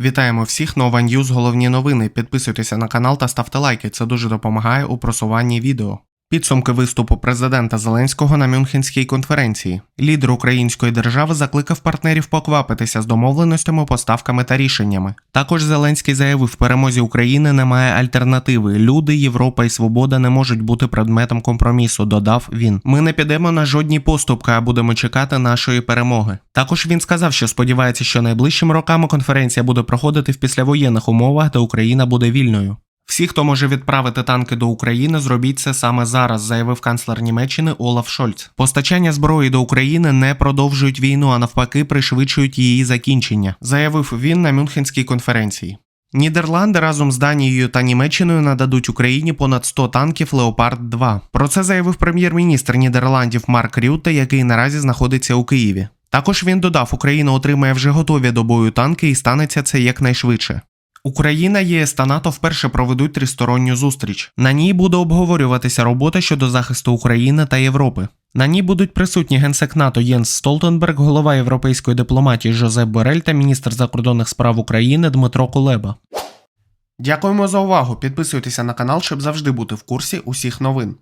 Вітаємо всіх нова News головні новини. Підписуйтеся на канал та ставте лайки. Це дуже допомагає у просуванні відео. Підсумки виступу президента Зеленського на Мюнхенській конференції. Лідер української держави закликав партнерів поквапитися з домовленостями, поставками та рішеннями. Також Зеленський заявив, перемозі України немає альтернативи. Люди, Європа і свобода не можуть бути предметом компромісу. Додав він. Ми не підемо на жодні поступки, а будемо чекати нашої перемоги. Також він сказав, що сподівається, що найближчими роками конференція буде проходити в післявоєнних умовах, де Україна буде вільною. Всі, хто може відправити танки до України, зробіть це саме зараз, заявив канцлер Німеччини Олаф Шольц. Постачання зброї до України не продовжують війну, а навпаки, пришвидшують її закінчення, заявив він на Мюнхенській конференції. Нідерланди разом з Данією та Німеччиною нададуть Україні понад 100 танків Леопард 2. Про це заявив прем'єр-міністр Нідерландів Марк Рютте, який наразі знаходиться у Києві. Також він додав, Україна отримає вже готові до бою танки і станеться це якнайшвидше. Україна, ЄС та НАТО вперше проведуть тристоронню зустріч. На ній буде обговорюватися робота щодо захисту України та Європи. На ній будуть присутні генсек НАТО Єнс Столтенберг, голова європейської дипломатії Жозеп Борель та міністр закордонних справ України Дмитро Кулеба. Дякуємо за увагу. Підписуйтеся на канал, щоб завжди бути в курсі усіх новин.